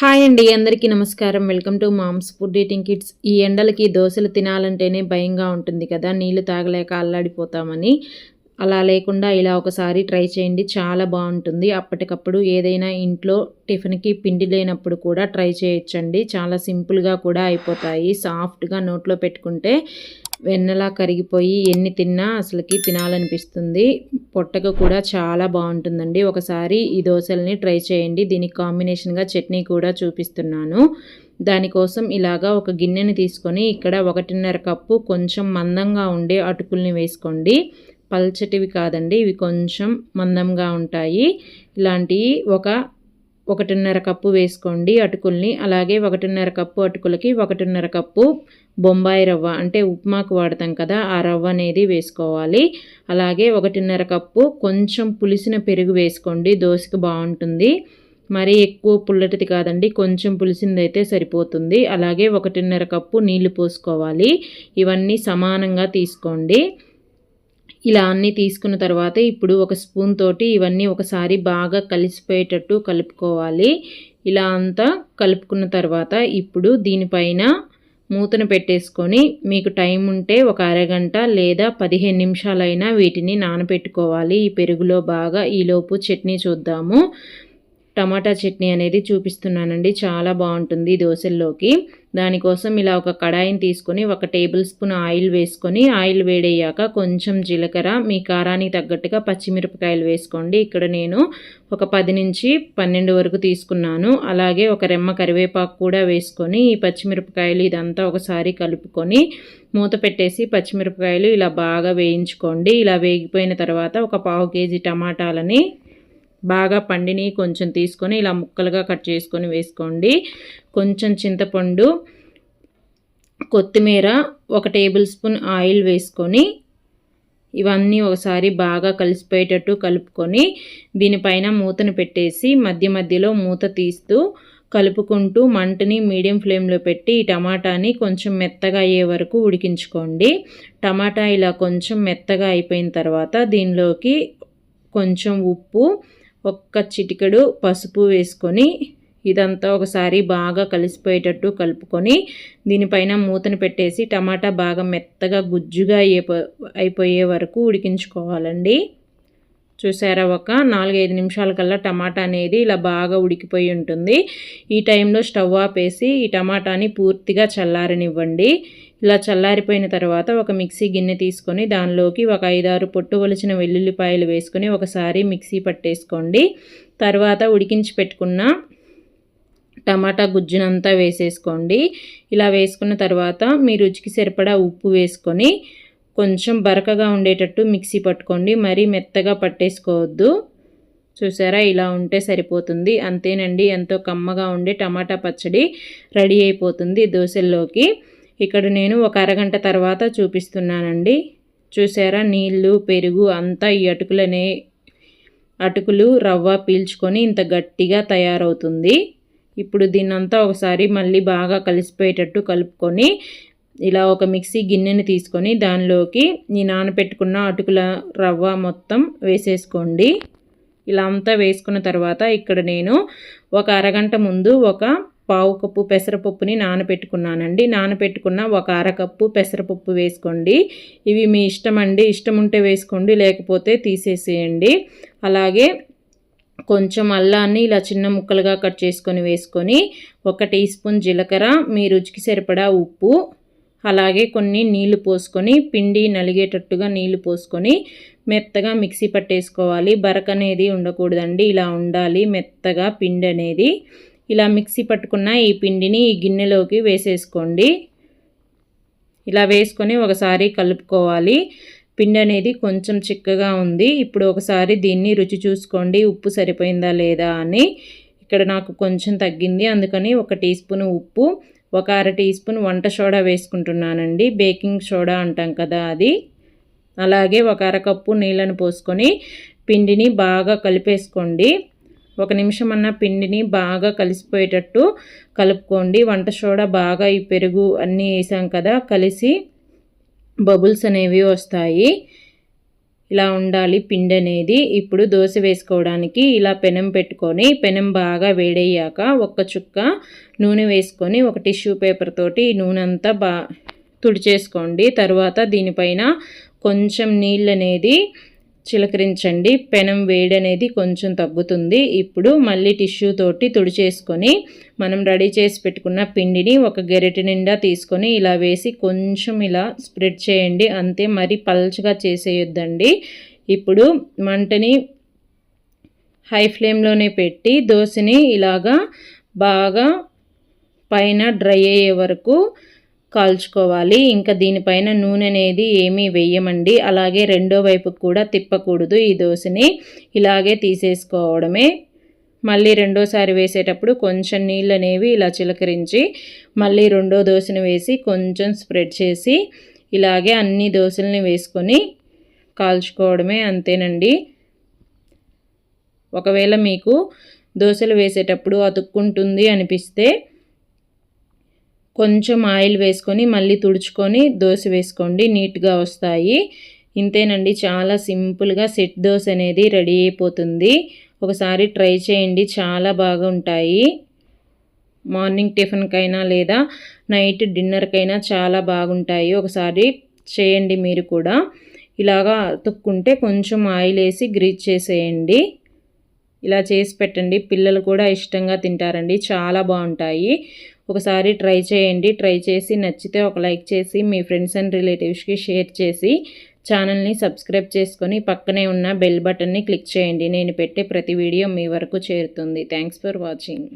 Hi అండి అందరికీ నమస్కారం. Welcome to mom's food eating kids. ఈ ఎండలకి దోశలు తినాలంటేనే భయంగా ఉంటుంది కదా నీళ్ళు తాగలేక అల్లాడిపోతామని. అలా లేకుండా ఇలా ఒకసారి ట్రై చేయండి. చాలా బాగుంటుంది. అప్పటికప్పుడు ఏదైనా ఇంట్లో టిఫిన్కి పిండి లేనప్పుడు కూడా ట్రై చేయొచ్చండి. చాలా సింపుల్గా కూడా అయిపోతాయి. సాఫ్ట్గా నోట్లో పెట్టుకుంటే వెన్నలా కరిగిపోయి ఎన్ని తిన్నా అసలుకి తినాలనిపిస్తుంది. పొట్టకు కూడా చాలా బాగుంటుందండి. ఒకసారి ఈ దోశల్ని ట్రై చేయండి. దీనికి కాంబినేషన్గా చట్నీ కూడా చూపిస్తున్నాను. దానికోసం ఇలాగా ఒక గిన్నెని తీసుకొని ఇక్కడ ఒకటిన్నర కప్పు కొంచెం మందంగా ఉండే అటుకుల్ని వేసుకోండి. పల్చటివి కాదండి ఇవి కొంచెం మందంగా ఉంటాయి. ఇలాంటివి ఒక ఒకటిన్నర కప్పు వేసుకోండి అటుకుల్ని. అలాగే ఒకటిన్నర కప్పు అటుకులకి ఒకటిన్నర కప్పు బొంబాయి రవ్వ అంటే ఉప్మాకు వాడతాం కదా ఆ రవ్వ అనేది వేసుకోవాలి. అలాగే ఒకటిన్నర కప్పు కొంచెం పులిసిన పెరుగు వేసుకోండి దోశకి బాగుంటుంది. మరీ ఎక్కువ పుల్లటిది కాదండి కొంచెం పులిసింది అయితే సరిపోతుంది. అలాగే ఒకటిన్నర కప్పు నీళ్ళు పోసుకోవాలి. ఇవన్నీ సమానంగా తీసుకోండి. ఇలా అన్నీ తీసుకున్న తర్వాత ఇప్పుడు ఒక స్పూన్ తోటి ఇవన్నీ ఒకసారి బాగా కలిసిపోయేటట్టు కలుపుకోవాలి. ఇలా అంతా కలుపుకున్న తర్వాత ఇప్పుడు దీనిపైన మూతను పెట్టేసుకొని మీకు టైం ఉంటే ఒక అరగంట లేదా పదిహేను నిమిషాలైనా వీటిని నానబెట్టుకోవాలి. ఈ పెరుగులో బాగా ఈలోపు చట్నీ చూద్దాము. టమాటా చట్నీ అనేది చూపిస్తున్నానండి. చాలా బాగుంటుంది దోశల్లోకి. దానికోసం ఇలా ఒక కడాయిని తీసుకొని ఒక టేబుల్ స్పూన్ ఆయిల్ వేసుకొని ఆయిల్ వేడయ్యాక కొంచెం జీలకర్ర మీ కారానికి తగ్గట్టుగా పచ్చిమిరపకాయలు వేసుకోండి. ఇక్కడ నేను ఒక పది నుంచి పన్నెండు వరకు తీసుకున్నాను. అలాగే ఒక రెమ్మ కరివేపాకు కూడా వేసుకొని ఈ పచ్చిమిరపకాయలు ఇదంతా ఒకసారి కలుపుకొని మూత పెట్టేసి పచ్చిమిరపకాయలు ఇలా బాగా వేయించుకోండి. ఇలా వేగిపోయిన తర్వాత ఒక పావు కేజీ టమాటాలని బాగా పండిని కొంచెం తీసుకొని ఇలా ముక్కలుగా కట్ చేసుకొని వేసుకోండి. కొంచెం చింతపండు కొత్తిమీర ఒక టేబుల్ స్పూన్ ఆయిల్ వేసుకొని ఇవన్నీ ఒకసారి బాగా కలిసిపోయేటట్టు కలుపుకొని దీనిపైన మూతను పెట్టేసి మధ్య మధ్యలో మూత తీస్తూ కలుపుకుంటూ మంటని మీడియం ఫ్లేమ్లో పెట్టి ఈ టమాటాని కొంచెం మెత్తగా అయ్యే వరకు ఉడికించుకోండి. టమాటా ఇలా కొంచెం మెత్తగా అయిపోయిన తర్వాత దీనిలోకి కొంచెం ఉప్పు ఒక్క చిటికెడు పసుపు వేసుకొని ఇదంతా ఒకసారి బాగా కలిసిపోయేటట్టు కలుపుకొని దీనిపైన మూతను పెట్టేసి టమాటా బాగా మెత్తగా గుజ్జుగా అయిపోయే వరకు ఉడికించుకోవాలండి. చూసారా ఒక నాలుగైదు నిమిషాల కల్లా టమాటా అనేది ఇలా బాగా ఉడికిపోయి ఉంటుంది. ఈ టైంలో స్టవ్ ఆపేసి ఈ టమాటాని పూర్తిగా చల్లారనివ్వండి. ఇలా చల్లారిపోయిన తర్వాత ఒక మిక్సీ గిన్నె తీసుకొని దానిలోకి ఒక ఐదారు పొట్టు వలిచిన వెల్లుల్లిపాయలు వేసుకొని ఒకసారి మిక్సీ పట్టేసుకోండి. తర్వాత ఉడికించి పెట్టుకున్న టమాటా గుజ్జునంతా వేసేసుకోండి. ఇలా వేసుకున్న తర్వాత మీ రుచికి సరిపడా ఉప్పు వేసుకొని కొంచెం బరకగా ఉండేటట్టు మిక్సీ పట్టుకోండి. మరీ మెత్తగా పట్టేసుకోవద్దు. చూసారా? ఇలా ఉంటే సరిపోతుంది. అంతేనండి. ఎంతో కమ్మగా ఉండే టమాటా పచ్చడి రెడీ అయిపోతుంది దోశల్లోకి. ఇక్కడ నేను ఒక అరగంట తర్వాత చూపిస్తున్నానండి. చూసారా? నీళ్ళు పెరుగు అంతా ఈ అటుకులనే అటుకులు రవ్వ పీల్చుకొని ఇంత గట్టిగా తయారవుతుంది. ఇప్పుడు దీన్నంతా ఒకసారి మళ్ళీ బాగా కలిసిపోయేటట్టు కలుపుకొని ఇలా ఒక మిక్సీ గిన్నెని తీసుకొని దానిలోకి ఈ నానపెట్టుకున్న అటుకుల రవ్వ మొత్తం వేసేసుకోండి. ఇలా అంతా వేసుకున్న తర్వాత ఇక్కడ నేను ఒక అరగంట ముందు ఒక పావు కప్పు పెసరపప్పుని నానపెట్టుకున్నానండి. నానపెట్టుకున్న ఒక అరకప్పు పెసరపప్పు వేసుకోండి. ఇవి మీ ఇష్టం అండి ఇష్టం ఉంటే వేసుకోండి. లేకపోతే తీసేసేయండి. అలాగే కొంచెం అల్లాన్ని ఇలా చిన్న ముక్కలుగా కట్ చేసుకొని వేసుకొని ఒక టీ స్పూన్ జీలకర్ర మీ రుచికి సరిపడా ఉప్పు అలాగే కొన్ని నీళ్ళు పోసుకొని పిండి నలిగేటట్టుగా నీళ్ళు పోసుకొని మెత్తగా మిక్సీ పట్టేసుకోవాలి. బరక అనేది ఉండకూడదండి. ఇలా ఉండాలి మెత్తగా పిండి అనేది ఇలా మిక్సీ పట్టుకున్న ఈ పిండిని ఈ గిన్నెలోకి వేసేసుకోండి. ఇలా వేసుకొని ఒకసారి కలుపుకోవాలి. పిండి అనేది కొంచెం చిక్కగా ఉంది. ఇప్పుడు ఒకసారి దీన్ని రుచి చూసుకోండి. ఉప్పు సరిపోయిందా లేదా అని. ఇక్కడ నాకు కొంచెం తగ్గింది. అందుకని ఒక టీ స్పూన్ ఉప్పు ఒక అర టీ స్పూన్ వంట సోడా వేసుకుంటున్నానండి. బేకింగ్ సోడా అంటాం కదా అది. అలాగే ఒక అరకప్పు నీళ్ళను పోసుకొని పిండిని బాగా కలిపేసుకోండి. ఒక నిమిషం అన్న పిండిని బాగా కలిసిపోయేటట్టు కలుపుకోండి. వంట సోడా బాగా ఈ పెరుగు అన్నీ వేసాం కదా కలిసి బబుల్స్ అనేవి వస్తాయి. ఇలా ఉండాలి పిండి అనేది. ఇప్పుడు దోశ వేసుకోవడానికి ఇలా పెనం పెట్టుకొని పెనం బాగా వేడయ్యాక ఒక్క చుక్క నూనె వేసుకొని ఒక టిష్యూ పేపర్ తోటి నూనె అంతా బా తుడిచేసుకోండి. తర్వాత దీనిపైన కొంచెం నీళ్ళు అనేది చిలకరించండి. పెనం వేడి అనేది కొంచెం తగ్గుతుంది. ఇప్పుడు మళ్ళీ టిష్యూ తోటి తుడిచేసుకొని మనం రెడీ చేసి పెట్టుకున్న పిండిని ఒక గెరెటి నిండా తీసుకొని ఇలా వేసి కొంచెం ఇలా స్ప్రెడ్ చేయండి. అంతే మరి పల్చగా చేసేయొద్దండి. ఇప్పుడు మంటని హై ఫ్లేమ్లోనే పెట్టి దోశని ఇలాగా బాగా పైన డ్రై అయ్యే వరకు కాల్చుకోవాలి. ఇంకా దీనిపైన నూనె అనేది ఏమీ వేయమండి అలాగే రెండో వైపుకు కూడా తిప్పకూడదు ఈ దోశని. ఇలాగే తీసేసుకోవడమే. మళ్ళీ రెండోసారి వేసేటప్పుడు కొంచెం నీళ్ళు అనేవి ఇలా చిలకరించి మళ్ళీ రెండో దోశని వేసి కొంచెం స్ప్రెడ్ చేసి ఇలాగే అన్ని దోశల్ని వేసుకొని కాల్చుకోవడమే అంతేనండి. ఒకవేళ మీకు దోశలు వేసేటప్పుడు అతుక్కుంటుంది అనిపిస్తే కొంచెం ఆయిల్ వేసుకొని మళ్ళీ తుడుచుకొని దోశ వేసుకోండి. నీట్గా వస్తాయి. ఇంతేనండి. చాలా సింపుల్గా సెట్ దోశ అనేది రెడీ అయిపోతుంది. ఒకసారి ట్రై చేయండి. చాలా బాగుంటాయి మార్నింగ్ టిఫిన్కైనా లేదా నైట్ డిన్నర్కైనా చాలా బాగుంటాయి. ఒకసారి చేయండి మీరు కూడా. ఇలాగా తొక్కుంటే కొంచెం ఆయిల్ వేసి గ్రీజ్ చేసేయండి. ఇలా చేసి పెట్టండి. పిల్లలు కూడా ఇష్టంగా తింటారండి. చాలా బాగుంటాయి. ఒకసారి ట్రై చేయండి. ట్రై చేసి నచ్చితే ఒక లైక్ చేసి మీ ఫ్రెండ్స్ అండ్ రిలేటివ్స్కి షేర్ చేసి ఛానల్ని సబ్స్క్రైబ్ చేసుకొని పక్కనే ఉన్న బెల్ బటన్ని క్లిక్ చేయండి. నేను పెట్టే ప్రతి వీడియో మీ వరకు చేరుతుంది. Thanks for watching.